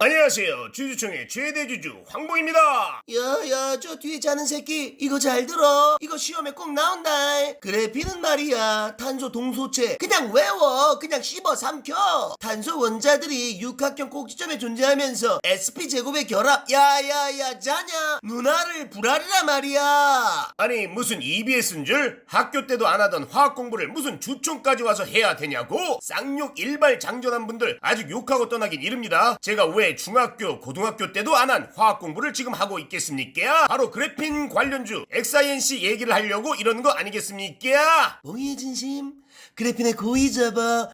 안녕하세요. 주주총회 최대 주주 황봉입니다. 야야 저 뒤에 자는 새끼 이거 잘 들어. 이거 시험에 꼭 나온다 그래피는 말이야. 탄소 동소체 그냥 외워. 그냥 씹어 삼켜. 탄소 원자들이 육각형 꼭지점에 존재하면서 sp 제곱의 결합. 야야야 자냐. 누나를 불알이라 말이야. 아니 무슨 EBS인 줄? 학교 때도 안 하던 화학 공부를 무슨 주총까지 와서 해야 되냐고? 쌍욕 일발 장전한 분들 아직 욕하고 떠나긴 이릅니다. 제가 왜 중학교 고등학교 때도 안 한 화학 공부를 지금 하고 있겠습니까? 바로 그래핀 관련주 엑사이엔시 얘기를 하려고 이러는 거 아니겠습니까? 몽이의 진심 그래핀의 고이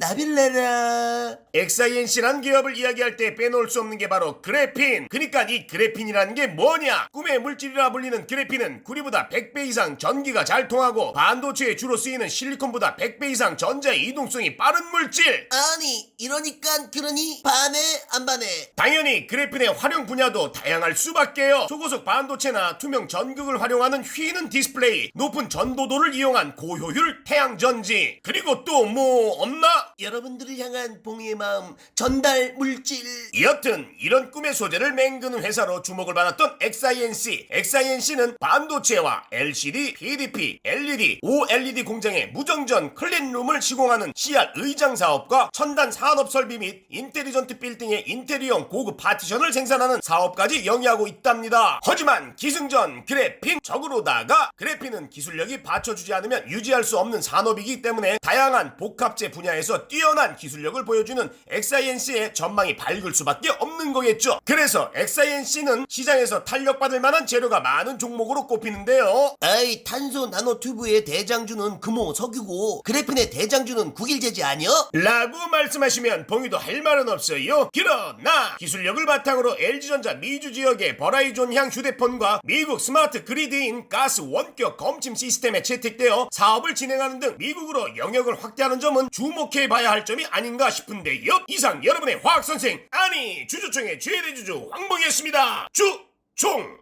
나비를 내라 엑사이엔시란 기업을 이야기할 때 빼놓을 수 없는 게 바로 그래핀. 그러니까 이 그래핀이라는 게 뭐냐? 꿈의 물질이라 불리는 그래핀은 구리보다 100배 이상 전기가 잘 통하고 반도체에 주로 쓰이는 실리콘보다 100배 이상 전자의 이동성이 빠른 물질. 아니 이러니까 그러니 반해 안 반해 당연히 그래핀의 활용 분야도 다양할 수밖에요. 초고속 반도체나 투명 전극을 활용하는 휘는 디스플레이, 높은 전도도를 이용한 고효율 태양 전지, 그리고 또 뭐 없나? 여러분들을 향한 봉의의 마음 전달 물질 여튼 이런 꿈의 소재를 맹그는 회사로 주목을 받았던 XINC. XINC는 반도체와 LCD, PDP, LED, OLED 공장의 무정전 클린룸을 시공하는 CR 의장 사업과 첨단 산업 설비 및 인텔리전트 빌딩의 인테리어 고급 파티션을 생산하는 사업까지 영위하고 있답니다. 하지만 기승전 그래핀 적으로다가 그래핀은 기술력이 받쳐주지 않으면 유지할 수 없는 산업이기 때문에 다양한 복합재 분야에서 뛰어난 기술력을 보여주는 XINC의 전망이 밝을 수밖에 없는 거겠죠. 그래서 XINC는 시장에서 탄력받을 만한 재료가 많은 종목으로 꼽히는데요. 아이 탄소 나노튜브의 대장주는 금호 석유고 그래핀의 대장주는 국일제지 아니여? 라고 말씀하시면 봉이도 할 말은 없어요. 그러나 기술력을 바탕으로 LG전자 미주 지역의 버라이존향 휴대폰과 미국 스마트 그리드인 가스 원격 검침 시스템에 채택되어 사업을 진행하는 등 미국으로 영역을 확대하는 점은 주목해 봐야 할 점이 아닌가 싶은데요. 이상 여러분의 화학 선생 아니 주주총의 최대 주주 황봉이었습니다. 주총